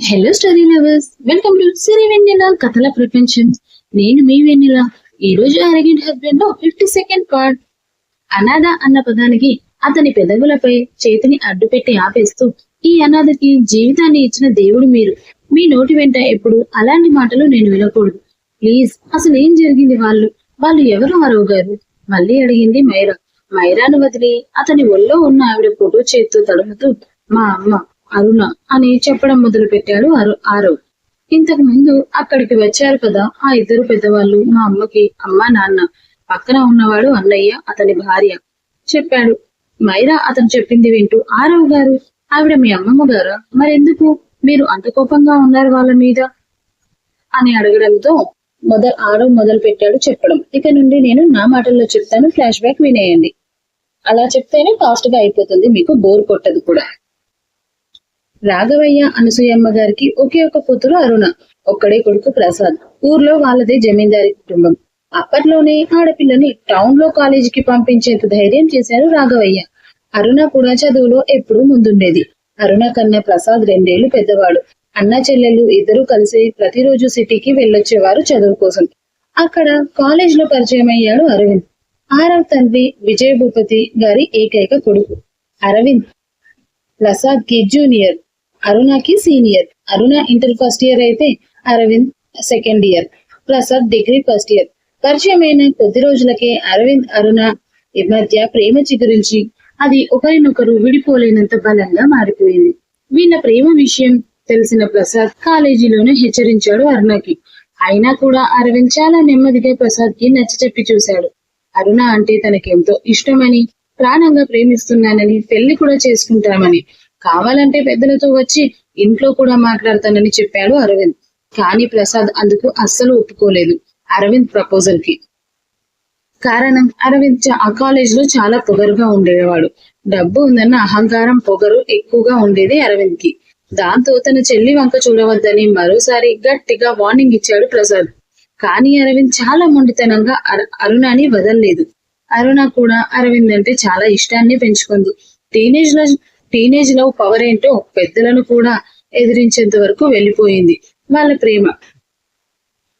Hello story lovers welcome to Siri Vennela కథల ప్రపంచం నేను మీ వెన్నెల ఈ రోజు అరగంట హస్బెండ్లో ఫిఫ్టీ సెకండ్ పార్ట్ అనాథ అన్న పదానికి అతని పెదవులపై చేతిని అడ్డుపెట్టి ఆపేస్తూ ఈ అనాథకి జీవితాన్ని ఇచ్చిన దేవుడు మీరు. మీ నోటి వెంట ఎప్పుడు అలాంటి మాటలు నేను వినకూడదు. ప్లీజ్ అసలు ఏం జరిగింది వాళ్ళు? వాళ్ళు ఎవరు అరవగారు గారు మళ్ళీ అడిగింది మైరా. మైరాను వదిలి అతని ఒళ్ళో ఉన్న ఆవిడ ఫోటో చేతితో తడుముతూ మా అమ్మ అరుణ అని చెప్పడం మొదలు పెట్టాడు అరు ఆరవ్. ఇంతకు ముందు అక్కడికి వచ్చారు కదా ఆ ఇద్దరు పెద్దవాళ్ళు మా అమ్మకి అమ్మ నాన్న. పక్కన ఉన్నవాడు అన్నయ్య అతని భార్య. చెప్పాడు. మైరా అతను చెప్పింది వింటూ ఆరవ్ గారు ఆవిడ మీ అమ్మమ్మ గారా? మరెందుకు? మీరు అంత కోపంగా ఉన్నారు వాళ్ళ మీద? అని అడగడంతో మొదలు ఆరవ్ మొదలు పెట్టాడు చెప్పడం. ఇక నుండి నేను నా మాటల్లో చెప్తాను ఫ్లాష్ బ్యాక్ వినేయండి. అలా చెప్తేనే ఫాస్ట్గా అయిపోతుంది మీకు బోర్ కొట్టదు కూడా. రాఘవయ్య అనసూయమ్మ గారికి ఒకే ఒక కూతురు అరుణ ఒక్కడే కొడుకు ప్రసాద్. ఊర్లో వాళ్ళదే జమీందారి కుటుంబం. అప్పట్లోనే ఆడపిల్లని టౌన్లో కాలేజీకి పంపించేంత ధైర్యం చేశారు రాఘవయ్య. అరుణ కూడా చదువులో ఎప్పుడూ ముందుండేది. అరుణ కన్నా ప్రసాద్ రెండేళ్ళు పెద్దవాడు. అన్న చెల్లెలు ఇద్దరూ కలిసి ప్రతిరోజు సిటీకి వెళ్ళొచ్చేవారు చదువు కోసం. అక్కడ కాలేజ్లో పరిచయం అయ్యాడు అరవింద్. ఆరవ్ తండ్రి విజయ భూపతి గారి ఏకైక కొడుకు. అరవింద్ ప్రసాద్కి junior. అరుణకి senior. Aruna inter first year అయితే Aravind second year. Prasad degree first year. పరిచయమైన కొద్ది రోజులకే అరవింద్ అరుణ ఈ మధ్య ప్రేమ చిగురించి అది ఒకరినొకరు విడిపోలేనంత బలంగా మారిపోయింది. వీళ్ళ ప్రేమ విషయం తెలిసిన ప్రసాద్ కాలేజీలోనే హెచ్చరించాడు అరుణకి. అయినా కూడా అరవింద్ చాలా నెమ్మదిగా ప్రసాద్కి నచ్చ చెప్పి చూశాడు. అరుణ అంటే తనకెంతో ఇష్టమని ప్రాణంగా ప్రేమిస్తున్నానని పెళ్ళి కూడా చేసుకుంటామని కావాలంటే పెద్దలతో వచ్చి ఇంట్లో కూడా మాట్లాడతానని చెప్పాడు అరవింద్. కానీ ప్రసాద్ అందుకు అస్సలు ఒప్పుకోలేదు అరవింద్ ప్రపోజల్కి కారణం అరవింద్ ఆ కాలేజ్లో చాలా పొగరుగా ఉండేవాడు. డబ్బు ఉందన్న అహంకారం పొగరు ఎక్కువగా ఉండేది అరవింద్కి దాంతో తన చెల్లి వంక చూడవద్దని మరోసారి గట్టిగా వార్నింగ్ ఇచ్చాడు ప్రసాద్. కానీ అరవింద్ చాలా మొండితనంగా అర- అరుణని వదలలేదు. అరుణ కూడా అరవింద్ అంటే చాలా ఇష్టాన్ని పెంచుకుంది. టీనేజ్లో టీనేజ్లో పవర్ ఏంటో పెద్దలను కూడా ఎదిరించేంత వరకు వెళ్ళిపోయింది వాళ్ళ ప్రేమ.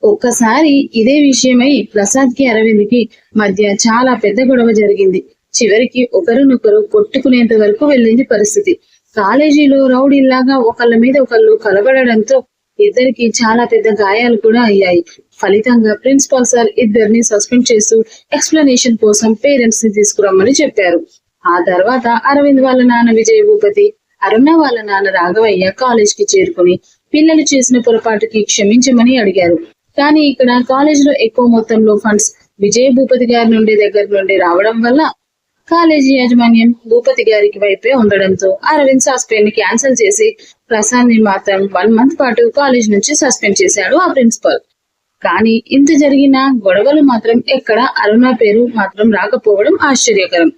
ఒక్కసారి ఇదే విషయమై ప్రసాద్కి అరవింద్కి మధ్య చాలా పెద్ద గొడవ జరిగింది. చివరికి ఒకరినొకరు కొట్టుకునేంత వరకు వెళ్ళింది పరిస్థితి. కాలేజీలో రౌడీల్లాగా ఒకళ్ళ మీద ఒకళ్ళు కలబడడంతో ఇద్దరికి చాలా పెద్ద గాయాలు కూడా అయ్యాయి. ఫలితంగా ప్రిన్సిపాల్ సార్ ఇద్దరిని సస్పెండ్ చేస్తూ ఎక్స్ప్లెనేషన్ కోసం పేరెంట్స్ని తీసుకురమ్మని చెప్పారు. ఆ తర్వాత అరవింద్ వాళ్ళ నాన్న విజయ భూపతి అరుణ వాళ్ళ నాన్న రాఘవయ్య కాలేజ్కి చేరుకుని పిల్లలు చేసిన పొరపాటుకి క్షమించమని అడిగారు. కానీ ఇక్కడ కాలేజ్లో ఎక్కువ మొత్తంలో ఫండ్స్ విజయ భూపతి గారి నుండి దగ్గర నుండి రావడం వల్ల కాలేజీ యాజమాన్యం భూపతి గారికి వైపే ఉండడంతో అరవింద్ సస్పెండ్ని క్యాన్సిల్ చేసి ప్రశాంత్ని మాత్రం వన్ మంత్ పాటు కాలేజ్ నుంచి సస్పెండ్ చేశాడు ఆ ప్రిన్సిపల్. కానీ ఇంత జరిగిన గొడవలు మాత్రం ఎక్కడ అరుణ పేరు మాత్రం రాకపోవడం ఆశ్చర్యకరం.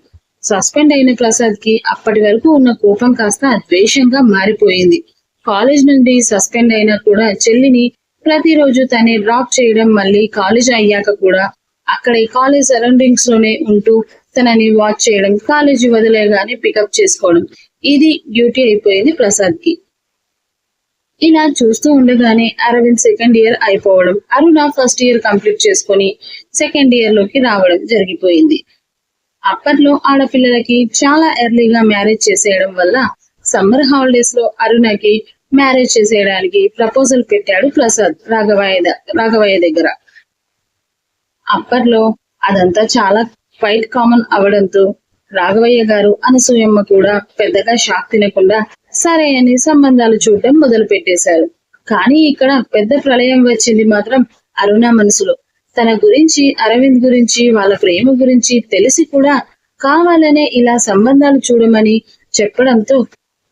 సస్పెండ్ అయిన ప్రసాద్కి అప్పటి వరకు ఉన్న కోపం కాస్త ద్వేషంగా మారిపోయింది. కాలేజ్ నుండి సస్పెండ్ అయినా కూడా చెల్లిని ప్రతిరోజు తనే డ్రాప్ చేయడం మళ్ళీ కాలేజ్ అయ్యాక కూడా అక్కడ కాలేజ్ సరౌండింగ్స్లోనే ఉంటూ తనని వాచ్ చేయడం కాలేజీ వదిలేగానే పికప్ చేసుకోవడం ఇది డ్యూటీ అయిపోయింది ప్రసాద్కి ఇలా చూస్తూ ఉండగానే అరవింద్ సెకండ్ ఇయర్ అయిపోవడం అరుణ ఫస్ట్ ఇయర్ కంప్లీట్ చేసుకొని సెకండ్ ఇయర్లోకి రావడం జరిగిపోయింది. అప్పట్లో ఆడపిల్లలకి చాలా ఎర్లీగా మ్యారేజ్ చేసేయడం వల్ల సమ్మర్ హాలిడేస్లో అరుణకి మ్యారేజ్ చేసేయడానికి ప్రపోజల్ పెట్టాడు ప్రసాద్ రాఘవయ్య రాఘవయ్య దగ్గర. అప్పట్లో అదంతా చాలా క్వైట్ కామన్ అవడంతో రాఘవయ్య గారు అనసూయమ్మ కూడా పెద్దగా షాక్ తినకుండా సరే అని సంబంధాలు చూడడం మొదలు పెట్టేశారు కానీ ఇక్కడ పెద్ద ప్రళయం వచ్చింది మాత్రం అరుణ మనసులో. తన గురించి అరవింద్ గురించి వాళ్ళ ప్రేమ గురించి తెలిసి కూడా కావాలనే ఇలా సంబంధాలు చూడమని చెప్పడంతో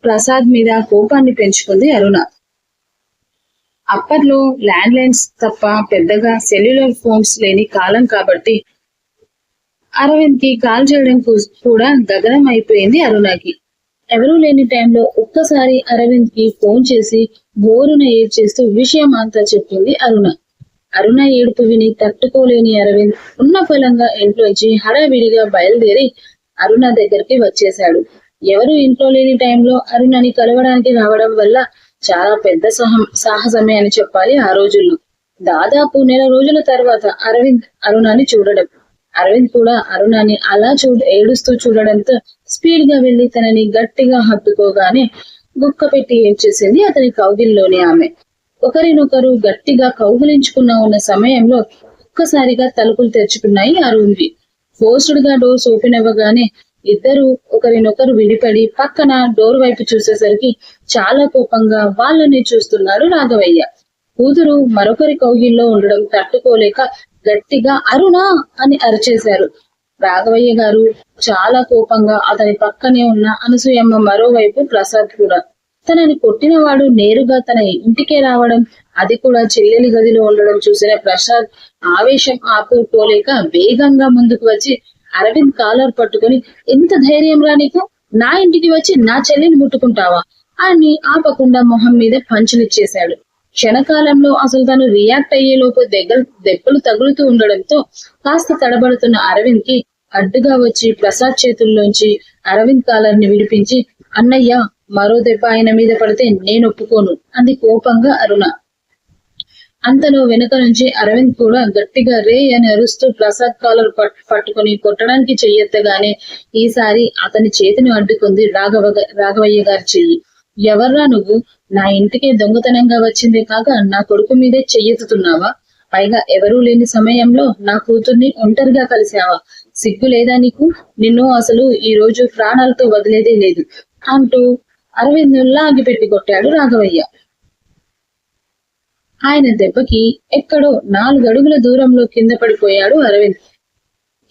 ప్రసాద్ మీద కోపాన్ని పెంచుకుంది అరుణ. అప్పట్లో ల్యాండ్ లైన్స్ తప్ప పెద్దగా సెల్యులర్ ఫోన్స్ లేని కాలం కాబట్టి అరవింద్కి కాల్ చేయడం కూడా గగనం అయిపోయింది అరుణకి. ఎవరూ లేని టైంలో ఒక్కసారి అరవింద్కి ఫోన్ చేసి బోరున ఏడ్చేస్తూ విషయం అంతా చెప్పింది అరుణ. అరుణ ఏడుపు విని తట్టుకోలేని అరవింద్ ఉన్న ఫలంగా ఇంట్లోంచి హడావిడిగా బయలుదేరి అరుణ దగ్గరికి వచ్చేశాడు. ఎవరు ఇంట్లో లేని టైంలో అరుణని కలవడానికి రావడం వల్ల చాలా పెద్ద సహం సాహసమే అని చెప్పాలి ఆ రోజుల్లో. దాదాపు నెల రోజుల తర్వాత అరవింద్ అరుణాని చూడడం. అరవింద్ కూడా అరుణాని అలా చూ ఏడుస్తూ చూడడంతో స్పీడ్గా వెళ్ళి తనని గట్టిగా హత్తుకోగానే గుక్క పెట్టి ఏం చేసింది అతని కౌగిల్లోనే ఆమె. ఒకరినొకరు గట్టిగా కౌగులించుకున్న ఉన్న సమయంలో ఒక్కసారిగా తలుపులు తెరుచుకున్నాయి ఆ రూమ్వి గా డోర్స్ ఓపెన్ అవ్వగానే ఇద్దరు ఒకరినొకరు విడిపడి పక్కన డోర్ వైపు చూసేసరికి చాలా కోపంగా వాళ్ళని చూస్తున్నారు రాఘవయ్య. కూతురు మరొకరి కౌగిల్లో ఉండడం తట్టుకోలేక గట్టిగా అరుణా అని అరిచేశారు. రాఘవయ్య గారు చాలా కోపంగా అతని పక్కనే ఉన్న అనసూయమ్మ మరోవైపు ప్రసాద్ కూడా తనని కొట్టినవాడు నేరుగా తన ఇంటికే రావడం అది కూడా చెల్లెలి గదిలో ఉండడం చూసిన ప్రసాద్ ఆవేశం ఆపుకోలేక వేగంగా ముందుకు వచ్చి అరవింద్ కాలర్ పట్టుకుని ఎంత ధైర్యం రా నీకు? నా ఇంటికి వచ్చి నా చెల్లిని ముట్టుకుంటావా? అని ఆపకుండా మొహం మీద పంచులిచ్చేశాడు క్షణకాలంలో అసలు తను రియాక్ట్ అయ్యేలోపు దగ్గర దెబ్బలు తగులుతూ ఉండడంతో కాస్త తడబడుతున్న అరవింద్కి అడ్డుగా వచ్చి ప్రసాద్ చేతుల్లోంచి అరవింద్ కాలర్ని విడిపించి అన్నయ్య మరో దెబ్బ ఆయన మీద పడితే నేను ఒప్పుకోను అంది కోపంగా అరుణ. అంతలో వెనుక నుంచి అరవింద్ కూడా గట్టిగా రే అని అరుస్తూ ప్రసాద్ కాలర్ పట్టుకుని కొట్టడానికి చెయ్యెత్తగానే ఈసారి అతని చేతిని అడ్డుకుంది రాఘవ రాఘవయ్య గారి చెయ్యి. ఎవర్రా నువ్వు? నా ఇంటికే దొంగతనంగా వచ్చిందే కాక నా కొడుకు మీదే చెయ్యెత్తుతున్నావా? పైగా ఎవరూ లేని సమయంలో నా కూతుర్ని ఒంటరిగా కలిసావా సిగ్గు లేదా నీకు? నిన్ను అసలు ఈ రోజు ప్రాణాలతో వదిలేదే లేదు. అంటూ అరవింద్ పెట్టి కొట్టాడు రాఘవయ్య. ఆయన దెబ్బకి ఎక్కడో నాలుగడుగుల దూరంలో కింద పడిపోయాడు అరవింద్.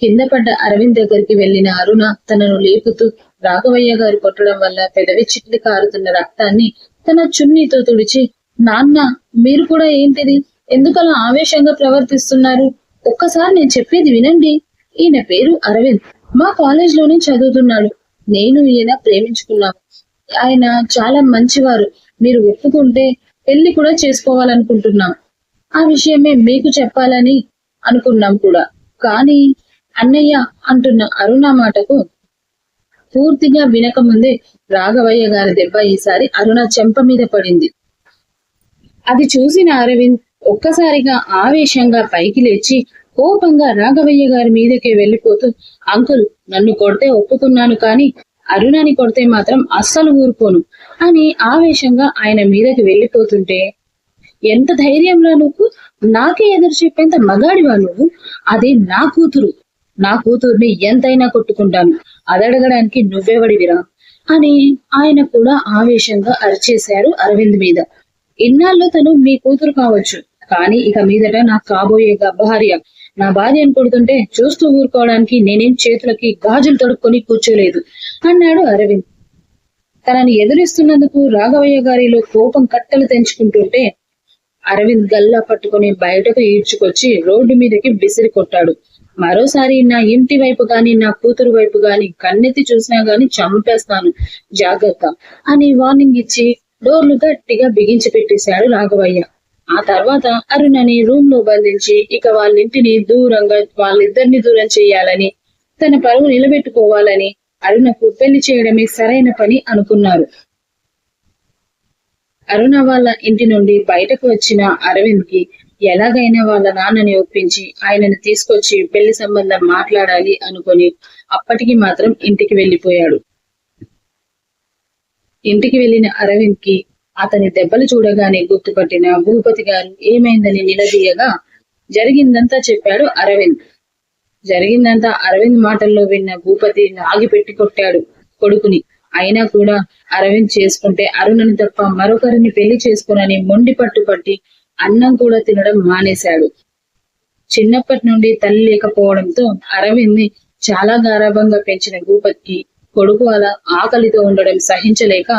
కింద పడ్డ అరవింద్ దగ్గరికి వెళ్ళిన అరుణ తనను లేపుతూ రాఘవయ్య గారు కొట్టడం వల్ల పెదవి చిట్లు కారుతున్న రక్తాన్ని తన చున్నీతో తుడిచి నాన్న మీరు కూడా ఏంటిది? ఎందుకలా ఆవేశంగా ప్రవర్తిస్తున్నారు? ఒక్కసారి నేను చెప్పేది వినండి. ఈయన పేరు అరవింద్. మా కాలేజ్లోనే చదువుతున్నాడు. నేను ఈయన ప్రేమించుకున్నాను ఆయన చాలా మంచివారు. మీరు ఒప్పుకుంటే పెళ్ళి కూడా చేసుకోవాలనుకుంటున్నాం. ఆ విషయమే మీకు చెప్పాలని అనుకున్నాం కూడా. కానీ అన్నయ్య అంటున్న అరుణ మాటకు పూర్తిగా వినకముందే రాఘవయ్య గారి దెబ్బ ఈసారి అరుణ చెంప మీద పడింది. అది చూసిన అరవింద్ ఒక్కసారిగా ఆవేశంగా పైకి లేచి కోపంగా రాఘవయ్య గారి మీదకే వెళ్ళిపోతూ అంకుల్ నన్ను కొడితే ఒప్పుకున్నాను కానీ అరుణాన్ని కొడితే మాత్రం అస్సలు ఊరుకోను అని ఆవేశంగా ఆయన మీదకి వెళ్ళిపోతుంటే ఎంత ధైర్యంలో నువ్వు? నాకే ఎదురు చెప్పేంత మగాడివా నువ్వు? అది నా కూతురు. నా కూతుర్ని ఎంతైనా కొట్టుకుంటాను. అదడగడానికి నువ్వెవడివిరా? అని ఆయన కూడా ఆవేశంగా అరిచేశారు అరవింద్ మీద. ఇన్నాళ్ళు తను మీ కూతురు కావచ్చు. కానీ ఇక మీదట నాకు కాబోయే భార్య నా భార్యను కొడుతుంటే చూస్తూ ఊరుకోవడానికి నేనేం చేతులకి గాజులు తడుక్కొని కూర్చోలేదు. అన్నాడు అరవింద్. తనని ఎదురిస్తున్నందుకు రాఘవయ్య గారిలో కోపం కట్టలు తెంచుకుంటుంటే అరవింద్ గల్లా పట్టుకుని బయటకు ఈడ్చుకొచ్చి రోడ్డు మీదకి విసిరి కొట్టాడు. మరోసారి నా ఇంటి వైపు గాని నా కూతురు వైపు గాని కన్నెత్తి చూసినా గాని చంపేస్తాను. జాగ్రత్త అని వార్నింగ్ ఇచ్చి డోర్లు గట్టిగా బిగించి పెట్టేశాడు రాఘవయ్య. ఆ తర్వాత అరుణని రూమ్లో బంధించి ఇక వాళ్ళ ఇంటిని దూరంగా వాళ్ళిద్దరిని దూరం చేయాలని తన పరువు నిలబెట్టుకోవాలని అరుణకు పెళ్ళి చేయడమే సరైన పని అనుకున్నారు. అరుణ వాళ్ళ ఇంటి నుండి బయటకు వచ్చిన అరవింద్కి ఎలాగైనా వాళ్ళ నాన్నని ఒప్పించి ఆయనను తీసుకొచ్చి పెళ్ళి సంబంధం మాట్లాడాలి అనుకొని అప్పటికి మాత్రం ఇంటికి వెళ్ళిపోయాడు. ఇంటికి వెళ్ళిన అరవింద్కి అతని దెబ్బలు చూడగానే గుర్తుపట్టిన భూపతి గారు ఏమైందని నిలదీయగా? జరిగిందంతా చెప్పాడు అరవింద్. జరిగిందంతా అరవింద్ మాటల్లో విన్న భూపతి లాగి పెట్టి కొట్టాడు కొడుకుని. అయినా కూడా అరవింద్ చేసుకుంటే అరుణని తప్ప మరొకరిని పెళ్ళి చేసుకునని మొండి పట్టు పట్టి అన్నం కూడా తినడం మానేశాడు. చిన్నప్పటి నుండి తల్లి లేకపోవడంతో అరవింద్ని చాలా గారాభంగా పెంచిన భూపతికి కొడుకు అలా ఆకలితో ఉండడం సహించలేక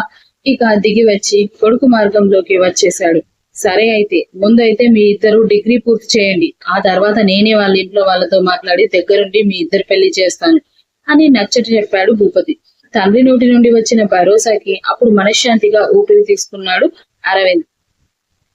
ఇక దిగి వచ్చి కొడుకు మార్గంలోకి వచ్చేశాడు. సరే అయితే ముందు అయితే మీ ఇద్దరు డిగ్రీ పూర్తి చేయండి. ఆ తర్వాత నేనే వాళ్ళ ఇంట్లో వాళ్ళతో మాట్లాడి దగ్గరుండి మీ ఇద్దరు పెళ్ళి చేస్తాను అని నచ్చట చెప్పాడు భూపతి. తండ్రి నోటి నుండి వచ్చిన భరోసాకి అప్పుడు మనశ్శాంతిగా ఊపిరి తీసుకున్నాడు అరవింద్.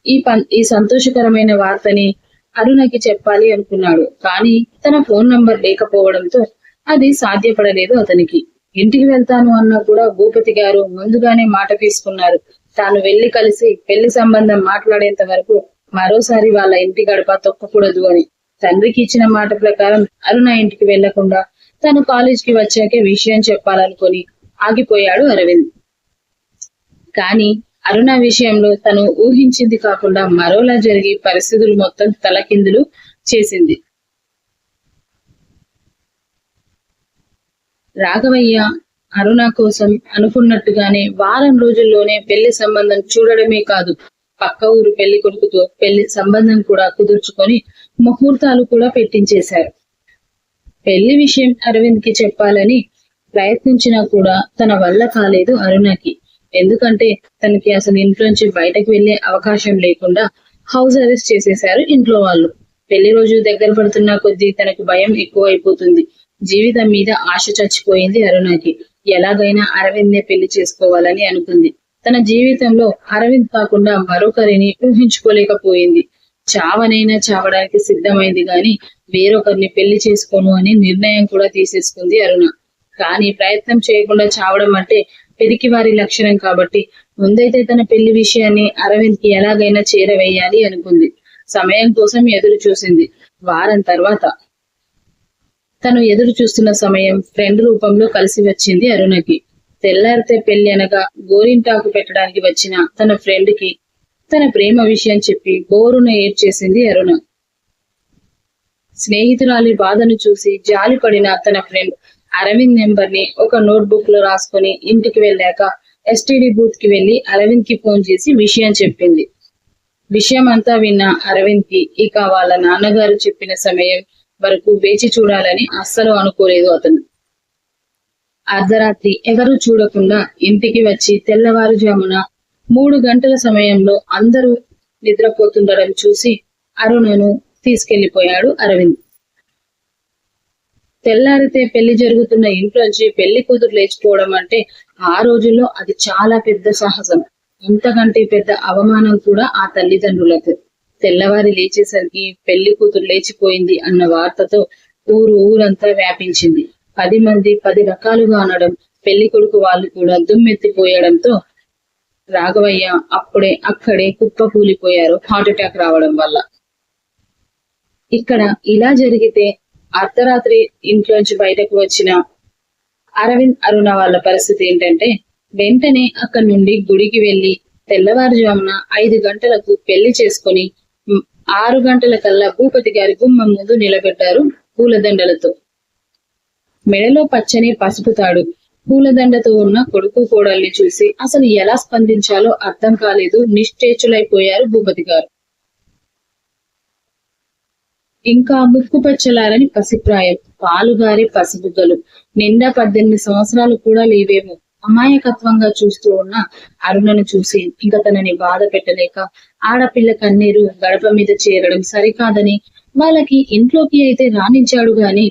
ఈ పం ఈ సంతోషకరమైన వార్తని అరుణకి చెప్పాలి అనుకున్నాడు. కానీ తన ఫోన్ నంబర్ లేకపోవడంతో అది సాధ్యపడలేదు అతనికి. ఇంటికి వెళ్తాను అన్నా కూడా భూపతి గారు ముందుగానే మాట తీసుకున్నారు. తాను వెళ్ళి కలిసి పెళ్ళి సంబంధం మాట్లాడేంత వరకు మరోసారి వాళ్ళ ఇంటి గడప తొక్కకూడదు అని తండ్రికి ఇచ్చిన మాట ప్రకారం అరుణ ఇంటికి వెళ్ళకుండా తను కాలేజ్కి వచ్చాకే విషయం చెప్పాలనుకొని ఆగిపోయాడు అరవింద్. కానీ అరుణ విషయంలో తను ఊహించింది కాకుండా మరోలా జరిగి పరిస్థితులు మొత్తం తలకిందులు చేసింది. రాఘవయ్య అరుణ కోసం అనుకున్నట్టుగానే వారం రోజుల్లోనే పెళ్ళి సంబంధం చూడడమే కాదు పక్క ఊరు పెళ్ళి కొడుకుతో పెళ్ళి సంబంధం కూడా కుదుర్చుకొని ముహూర్తాలు కూడా పెట్టించేశారు. పెళ్ళి విషయం అరవింద్కి చెప్పాలని ప్రయత్నించినా కూడా తన వల్ల కాలేదు అరుణకి. ఎందుకంటే తనకి అసలు ఇంట్లోంచి బయటకు వెళ్ళే అవకాశం లేకుండా హౌస్ అరెస్ట్ చేసేశారు ఇంట్లో వాళ్ళు. పెళ్ళి రోజు దగ్గర పడుతున్న కొద్దీ తనకు భయం ఎక్కువైపోతుంది. జీవితం మీద ఆశ చచ్చిపోయింది అరుణకి. ఎలాగైనా అరవింద్నే పెళ్ళి చేసుకోవాలని అనుకుంది. తన జీవితంలో అరవింద్ కాకుండా మరొకరిని ఊహించుకోలేకపోయింది. చావనైనా చావడానికి సిద్ధమైంది గాని వేరొకరిని పెళ్ళి చేసుకోను అని నిర్ణయం కూడా తీసేసుకుంది అరుణ. కానీ ప్రయత్నం చేయకుండా చావడం అంటే పెరికి వారి లక్షణం కాబట్టి ముందైతే తన పెళ్ళి విషయాన్ని అరవింద్కి ఎలాగైనా చేరవేయాలి అనుకుంది. సమయం కోసం ఎదురు చూసింది వారం తర్వాత తను ఎదురు చూస్తున్న సమయం ఫ్రెండ్ రూపంలో కలిసి వచ్చింది అరుణకి. తెల్లారితే పెళ్ళి అనగా గోరింటాకు పెట్టడానికి వచ్చిన తన ఫ్రెండ్కి తన ప్రేమ విషయం చెప్పి బోరును ఏడ్చేసింది అరుణ. స్నేహితురాలి బాధను చూసి జాలి పడిన తన ఫ్రెండ్ అరవింద్ నెంబర్ని ఒక నోట్ బుక్లో రాసుకుని ఇంటికి వెళ్ళాక ఎస్టీడీ బూత్కి వెళ్ళి అరవింద్కి ఫోన్ చేసి విషయం చెప్పింది. విషయం అంతా విన్న అరవింద్కి ఇక వాళ్ళ నాన్నగారు చెప్పిన సమయం వరకు వేచి చూడాలని అస్సలు అనుకోలేదు అతను. అర్ధరాత్రి ఎవరూ చూడకుండా ఇంటికి వచ్చి తెల్లవారుజామున మూడు గంటల సమయంలో అందరూ నిద్రపోతుండడం చూసి అరుణను తీసుకెళ్ళిపోయాడు అరవింద్. తెల్లారితే పెళ్ళి జరుగుతున్న ఇంట్లోంచి పెళ్ళి కూతురు లేచిపోవడం అంటే ఆ రోజుల్లో అది చాలా పెద్ద సాహసం. ఇంతకంటే పెద్ద అవమానం కూడా ఆ తల్లిదండ్రులకు తెల్లవారి లేచేసరికి పెళ్ళి కూతురు లేచిపోయింది అన్న వార్తతో ఊరు ఊరంతా వ్యాపించింది. పది మంది పది రకాలుగా అనడం పెళ్ళి కొడుకు వాళ్ళు కూడా దుమ్మెత్తిపోయడంతో రాఘవయ్య అప్పుడే అక్కడే కుప్ప కూలిపోయారు హార్ట్ అటాక్ రావడం వల్ల. ఇక్కడ ఇలా జరిగితే అర్ధరాత్రి ఇంట్లోంచి బయటకు వచ్చిన అరవింద్ అరుణ వాళ్ళ పరిస్థితి ఏంటంటే వెంటనే అక్కడి నుండి గుడికి వెళ్ళి తెల్లవారుజామున ఐదు గంటలకు పెళ్ళి చేసుకొని ఆరు గంటల కల్లా భూపతి గారి గుమ్మం ముందు నిలబెట్టారు పూలదండలతో. మెడలో పచ్చని పసుపు తాడు. పూలదండతో ఉన్న కొడుకు కోడల్ని చూసి అసలు ఎలా స్పందించాలో అర్థం కాలేదు. నిశ్చేచులైపోయారు భూపతి గారు. ఇంకా ముక్కు పచ్చలారని పసిప్రాయం. పాలుగారి పసిబుగ్గలు నిండా పద్దెనిమిది సంవత్సరాలు కూడా లేవేమో. అమాయకత్వంగా చూస్తూ ఉన్న అరుణను చూసి ఇంకా తనని బాధ పెట్టలేక ఆడపిల్ల కన్నీరు గడప మీద చేరడం సరికాదని వాళ్ళకి ఇంట్లోకి అయితే రాణించాడు గాని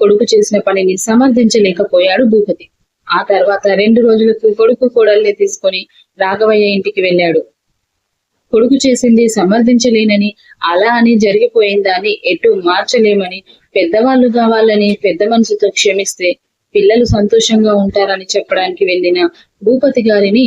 కొడుకు చేసిన పనిని సమర్థించలేకపోయాడు భూపతి. ఆ తర్వాత రెండు రోజులకు కొడుకు కోడల్ని తీసుకొని రాఘవయ్య ఇంటికి వెళ్ళాడు. కొడుకు చేసింది సమర్థించలేనని అలా అని జరిగిపోయిందా అని ఎటు మార్చలేమని పెద్దవాళ్ళు కావాలని పెద్ద మనసుతో క్షమిస్తే పిల్లలు సంతోషంగా ఉంటారని చెప్పడానికి వెళ్ళిన భూపతి గారిని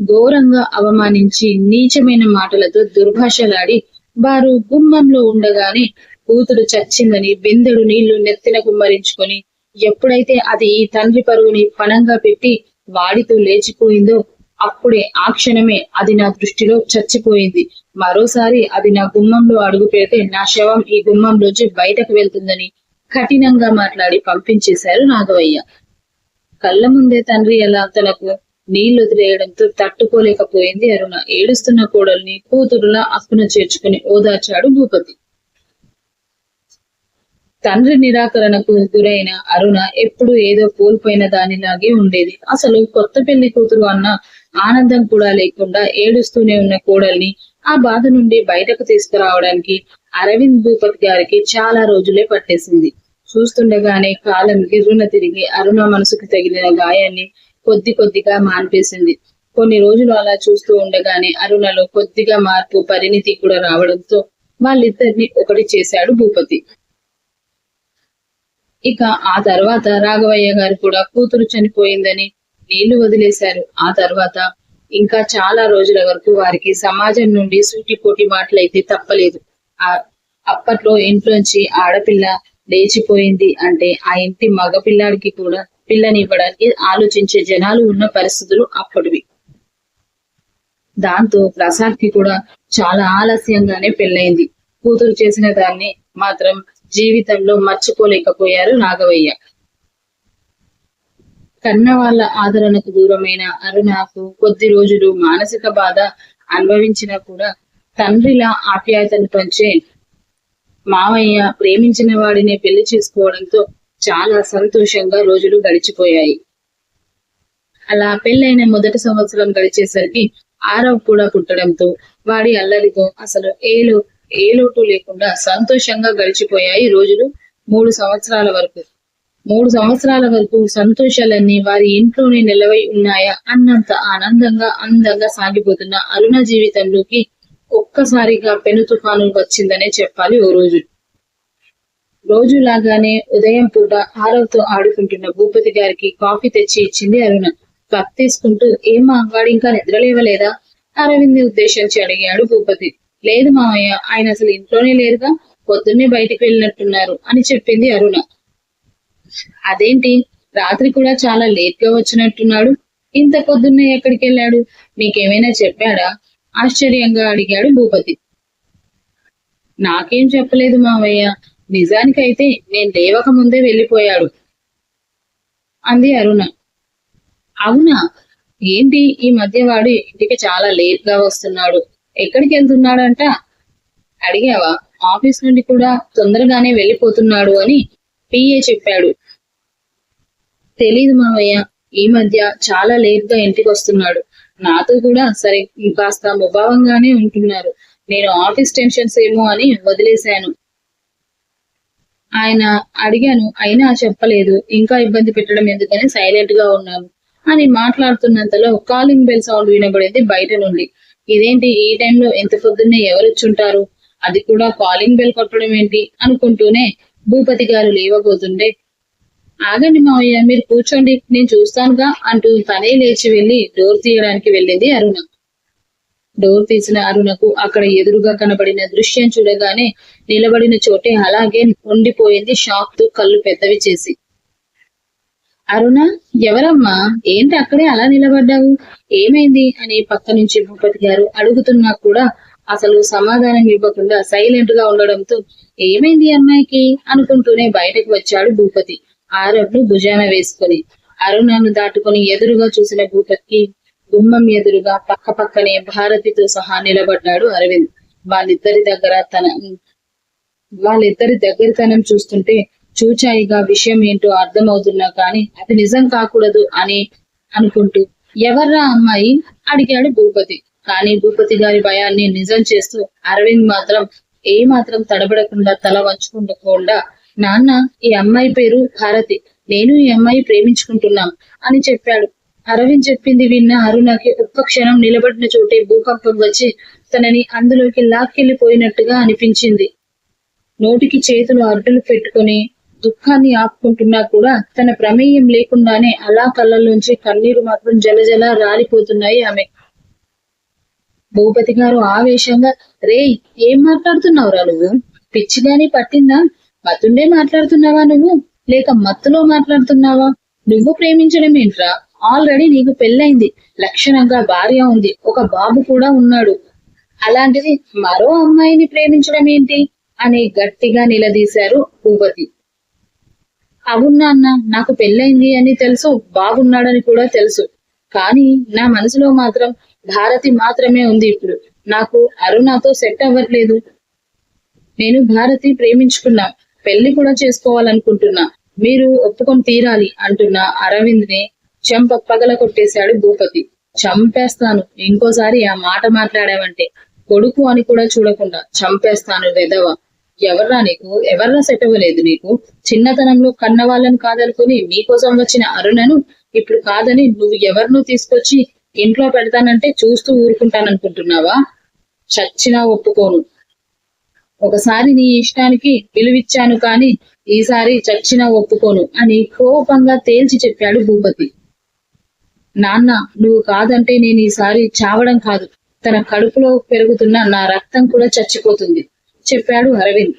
ఘోరంగా అవమానించి నీచమైన మాటలతో దుర్భాషలాడి వారు గుమ్మంలో ఉండగానే కూతురు చచ్చిందని బిందెడు నీళ్ళు నెత్తిన కుమ్మరించుకొని ఎప్పుడైతే అది ఈ తండ్రి పరువుని పణంగా పెట్టి వాడితో లేచిపోయిందో అప్పుడే ఆ క్షణమే అది నా దృష్టిలో చచ్చిపోయింది. మరోసారి అది నా గుమ్మంలో అడుగు పెడితే నా శవం ఈ గుమ్మంలోంచి బయటకు వెళ్తుందని కఠినంగా మాట్లాడి పంపించేశారు నాగవయ్య. కళ్ళ ముందే తండ్రి ఎలా తనకు నీళ్ళు వదిలేయడంతో తట్టుకోలేకపోయింది అరుణ. ఏడుస్తున్న కోడల్ని కూతురులా అప్పున చేర్చుకుని ఓదార్చాడు భూపతి. తండ్రి నిరాకరణకు గురైన అరుణ ఎప్పుడు ఏదో కోల్పోయిన దానిలాగే ఉండేది. అసలు కొత్త పెళ్ళి కూతురు అన్న ఆనందం కూడా లేకుండా ఏడుస్తూనే ఉన్న కోడల్ని ఆ బాధ నుండి బయటకు తీసుకురావడానికి అరవింద్ భూపతి గారికి చాలా రోజులే పట్టేసింది. చూస్తుండగానే కాలం గిర్రున తిరిగి అరుణ మనసుకు తగిలిన గాయాన్ని కొద్ది కొద్దిగా మాన్పేసింది. కొన్ని రోజులు అలా చూస్తూ ఉండగానే అరుణలో కొద్దిగా మార్పు పరిణితి కూడా రావడంతో వాళ్ళిద్దరిని ఒకటి చేశాడు భూపతి. ఇక ఆ తర్వాత రాఘవయ్య గారు కూడా కూతురు చనిపోయిందని నీళ్ళు వదిలేశారు. ఆ తర్వాత ఇంకా చాలా రోజుల వరకు వారికి సమాజం నుండి సూటిపోటి మాటలైతే తప్పలేదు. ఆ అప్పట్లో ఇంట్లోంచి ఆడపిల్ల లేచిపోయింది అంటే ఆ ఇంటి మగ పిల్లాడికి కూడా పిల్లనివ్వడానికి ఆలోచించే జనాలు ఉన్న పరిస్థితులు అప్పటివి. దాంతో ప్రసాద్కి కూడా చాలా ఆలస్యంగానే పెళ్ళైంది కూతురు చేసిన దాన్ని మాత్రం జీవితంలో మర్చిపోలేకపోయారు నాగవయ్య. కన్న వాళ్ళ ఆదరణకు దూరమైన అరుణకు కొద్ది రోజులు మానసిక బాధ అనుభవించినా కూడా తండ్రిలా ఆప్యాయతను పంచే మావయ్య ప్రేమించిన వాడినే పెళ్ళి చేసుకోవడంతో చాలా సంతోషంగా రోజులు గడిచిపోయాయి. అలా పెళ్ళైన మొదటి సంవత్సరం గడిచేసరికి ఆరవ్ కూడా పుట్టడంతో వాడి అల్లరితో అసలు ఏలు ఏ లోటు లేకుండా సంతోషంగా గడిచిపోయాయి రోజులు మూడు సంవత్సరాల వరకు. మూడు సంవత్సరాల వరకు సంతోషాలన్నీ వారి ఇంట్లోనే నిలవై ఉన్నాయా అన్నంత ఆనందంగా అందంగా సాగిపోతున్న అరుణ జీవితంలోకి ఒక్కసారిగా పెను తుఫాను వచ్చిందనే చెప్పాలి ఓ రోజు. రోజులాగానే ఉదయం పూట ఆరవతో ఆడుకుంటున్న భూపతి గారికి కాఫీ తెచ్చి ఇచ్చింది అరుణ. కప్ తీసుకుంటూ ఏమా వాడు ఇంకా నిద్రలేవలేదా? అరవింద్ ఉద్దేశించి అడిగాడు భూపతి. లేదు మామయ్య ఆయన అసలు ఇంట్లోనే లేరుగా పొద్దున్నే బయటికి వెళ్ళినట్టున్నారు అని చెప్పింది అరుణ. అదేంటి రాత్రి కూడా చాలా లేట్గా వచ్చినట్టున్నాడు. ఇంత పొద్దున్నే ఎక్కడికి వెళ్ళాడు నీకేమైనా చెప్పాడా? ఆశ్చర్యంగా అడిగాడు భూపతి. నాకేం చెప్పలేదు మావయ్య. నిజానికైతే నేను లేవక ముందే వెళ్ళిపోయాడు అంది అరుణ. అవునా? ఏంటి? ఈ మధ్య వాడు ఇంటికి చాలా లేట్గా వస్తున్నాడు. ఎక్కడికి వెళ్తున్నాడంట అడిగావా? ఆఫీస్ నుండి కూడా తొందరగానే వెళ్ళిపోతున్నాడు అని పిఏ చెప్పాడు. తెలీదు మావయ్య. ఈ మధ్య చాలా లేట్గా ఇంటికి వస్తున్నాడు. నాతో కూడా సరే కాస్త ముభావంగానే ఉంటున్నారు. నేను ఆఫీస్ టెన్షన్స్ ఏమో అని వదిలేశాను. ఆయన అడిగాను అయినా చెప్పలేదు. ఇంకా ఇబ్బంది పెట్టడం ఎందుకని సైలెంట్గా ఉన్నాను అని మాట్లాడుతున్నంతలో కాలింగ్ బెల్ సౌండ్ వినబడింది బయట నుండి. ఇదేంటి ఈ టైంలో ఎంత పొద్దున్నే ఎవరొచ్చుంటారు అది కూడా కాలింగ్ బెల్ కొట్టడం ఏంటి? అనుకుంటూనే భూపతి గారు లేవబోతుండే ఆగండి మావయ్య మీరు కూర్చోండి నేను చూస్తానుగా అంటూ తనే లేచి వెళ్ళి డోర్ తీయడానికి వెళ్ళింది అరుణ. డోర్ తీసిన అరుణకు అక్కడ ఎదురుగా కనబడిన దృశ్యం చూడగానే నిలబడిన చోటే అలాగే ఉండిపోయింది షాక్తో కళ్ళు పెద్దవి చేసి. అరుణ ఎవరమ్మా? ఏంటి అక్కడే అలా నిలబడ్డావు? ఏమైంది? అని పక్క నుంచి భూపతి గారు అడుగుతున్నా కూడా అసలు సమాధానం ఇవ్వకుండా సైలెంట్గా ఉండడంతో ఏమైంది అమ్మాయికి? అనుకుంటూనే బయటకు వచ్చాడు భూపతి. ఆరవ్ను భుజాన వేసుకుని అరుణను దాటుకుని ఎదురుగా చూసిన భూపతికి గుమ్మం ఎదురుగా పక్క పక్కనే భారతితో సహా నిలబడ్డాడు అరవింద్. వాళ్ళిద్దరి దగ్గర తన వాళ్ళిద్దరి దగ్గరతనం చూస్తుంటే చూచాయిగా విషయం ఏంటో అర్థమవుతున్నా కానీ అది నిజం కాకూడదు అని అనుకుంటూ ఎవర్రా అమ్మాయి? అడిగాడు భూపతి. కానీ భూపతి గారి భయాన్ని నిజం చేస్తూ అరవింద్ మాత్రం ఏ మాత్రం తడబడకుండా తల వంచుకుంటకుండా నాన్న ఈ అమ్మాయి పేరు భారతి నేను ఈ అమ్మాయి ప్రేమించుకుంటున్నాం అని చెప్పాడు. అరవింద్ చెప్పింది విన్న అరుణకి ఒక్క క్షణం నిలబడిన చోటే భూకంపం వచ్చి తనని అందులోకి లాక్కెళ్ళిపోయినట్టుగా అనిపించింది. నోటికి చేతులు అడ్డులు పెట్టుకుని దుఃఖాన్ని ఆపుకుంటున్నా కూడా తన ప్రమేయం లేకుండానే అలా కళ్ళలోంచి కన్నీరు మాత్రం జలజల రాలిపోతున్నాయి ఆమె. భూపతి గారు ఆవేశంగా రే ఏం మాట్లాడుతున్నావురా నువ్వు? పిచ్చిగాని పట్టిందా? మతుండే మాట్లాడుతున్నావా నువ్వు? లేక మత్తులో మాట్లాడుతున్నావా? నువ్వు ప్రేమించడం ఏంట్రా? ఆల్రెడీ నీకు పెళ్ళైంది లక్షణంగా భార్య ఉంది. ఒక బాబు కూడా ఉన్నాడు. అలాంటిది మరో అమ్మాయిని ప్రేమించడం ఏంటి? అని గట్టిగా నిలదీశారు భూపతి. అవునా అన్న నాకు పెళ్ళైంది అని తెలుసు బాగున్నాడని కూడా తెలుసు. కానీ నా మనసులో మాత్రం భారతి మాత్రమే ఉంది ఇప్పుడు. నాకు అరుణతో సెట్ అవ్వట్లేదు. నేను భారతి ప్రేమించుకున్నా. పెళ్ళి కూడా చేసుకోవాలనుకుంటున్నా. మీరు ఒప్పుకొని తీరాలి అంటున్న అరవింద్ని చెంప పగల కొట్టేశాడు భూపతి. చంపేస్తాను. ఇంకోసారి ఆ మాట మాట్లాడావంటే కొడుకు అని కూడా చూడకుండా చంపేస్తాను వెదవ ఎవర్రా నీకు? ఎవర్రా సెట్ అవ్వలేదు నీకు? చిన్నతనంలో కన్న వాళ్ళని కాదనుకుని మీకోసం వచ్చిన అరుణను ఇప్పుడు కాదని నువ్వు ఎవరినో తీసుకొచ్చి ఇంట్లో పెడతానంటే చూస్తూ ఊరుకుంటాననుకుంటున్నావా? చచ్చినా ఒప్పుకోను. ఒకసారి నీ ఇష్టానికి విలువిచ్చాను కాని ఈసారి చచ్చినా ఒప్పుకోను అని కోపంగా తేల్చి చెప్పాడు భూపతి. నాన్న నువ్వు కాదంటే నేను ఈసారి చావడం కాదు. తన కడుపులో పెరుగుతున్న నా రక్తం కూడా చచ్చిపోతుంది చెప్పాడు అరవింద్.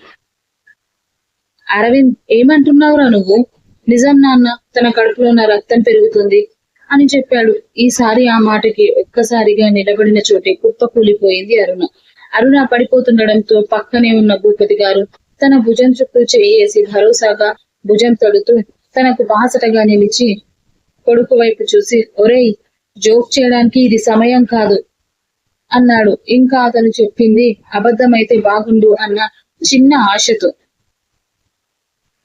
అరవింద్ ఏమంటున్నావురా నువ్వు? నిజం నాన్న తన కడుపులో నా రక్తం పెరుగుతుంది అని చెప్పాడు. ఈసారి ఆ మాటకి ఒక్కసారిగా నిలబడిన చోటే కుప్ప కూలిపోయింది అరుణ. అరుణ పడిపోతుండడంతో పక్కనే ఉన్న భూపతి గారు తన భుజం చుట్టూ చేయేసి భరోసాగా భుజం తడుతూ తనకు బాసటగా నిలిచి కొడుకు వైపు చూసి ఒరేయ్ జోక్ చేయడానికి ఇది సమయం కాదు అన్నాడు. ఇంకా అతను చెప్పింది అబద్ధమైతే బాగుండు అన్న చిన్న ఆశతో.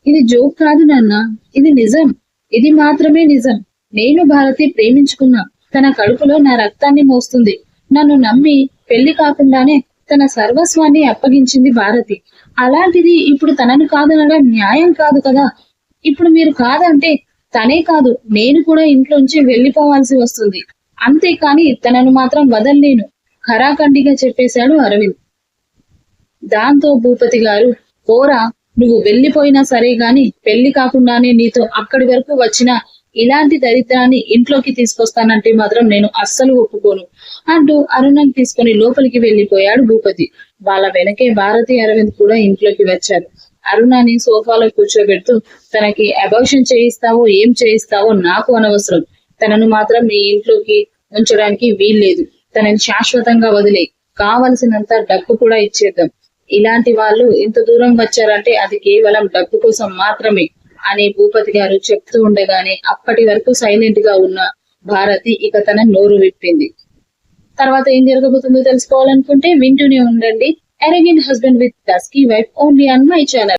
ఇది జోక్ కాదు నాన్న ఇది నిజం ఇది మాత్రమే నిజం. నేను భారతి ప్రేమించుకున్నా తన కడుపులో నా రక్తాన్ని మోస్తుంది. నన్ను నమ్మి పెళ్ళి కాకుండానే తన సర్వస్వాన్ని అప్పగించింది భారతి. అలాంటిది ఇప్పుడు తనను కాదనడం న్యాయం కాదు కదా? ఇప్పుడు మీరు కాదంటే తనే కాదు నేను కూడా ఇంట్లోంచి వెళ్ళిపోవాల్సి వస్తుంది. అంతేకాని తనను మాత్రం వదల్లేను ఖరాఖండిగా చెప్పేశాడు అరవింద్. దాంతో భూపతి గారు పోరా నువ్వు వెళ్ళిపోయినా సరే గాని పెళ్ళి కాకుండానే నీతో అక్కడి వరకు వచ్చిన ఇలాంటి దరిద్రాన్ని ఇంట్లోకి తీసుకొస్తానంటే మాత్రం నేను అస్సలు ఒప్పుకోను అంటూ అరుణని తీసుకుని లోపలికి వెళ్ళిపోయాడు భూపతి. వాళ్ళ వెనకే భారతి అరవింద్ కూడా ఇంట్లోకి వచ్చారు. అరుణని సోఫాలో కూర్చోబెడుతూ తనకి అబార్షన్ చేయిస్తావో ఏం చేయిస్తావో నాకు అనవసరం. తనను మాత్రం మీ ఇంట్లోకి ఉంచడానికి వీల్లేదు. తనని శాశ్వతంగా వదిలే. కావలసినంత డబ్బు కూడా ఇచ్చేద్దాం. ఇలాంటి వాళ్ళు ఇంత దూరం వచ్చారంటే అది కేవలం డబ్బు కోసం మాత్రమే. అని భూపతి గారు చెప్తూ ఉండగానే అప్పటి వరకు సైలెంట్గా ఉన్న భారతి ఇక తన నోరు విప్పింది. తర్వాత ఏం జరగబోతుందో తెలుసుకోవాలనుకుంటే వింటూనే ఉండండి. Arrogant husband with dusky wife only on my channel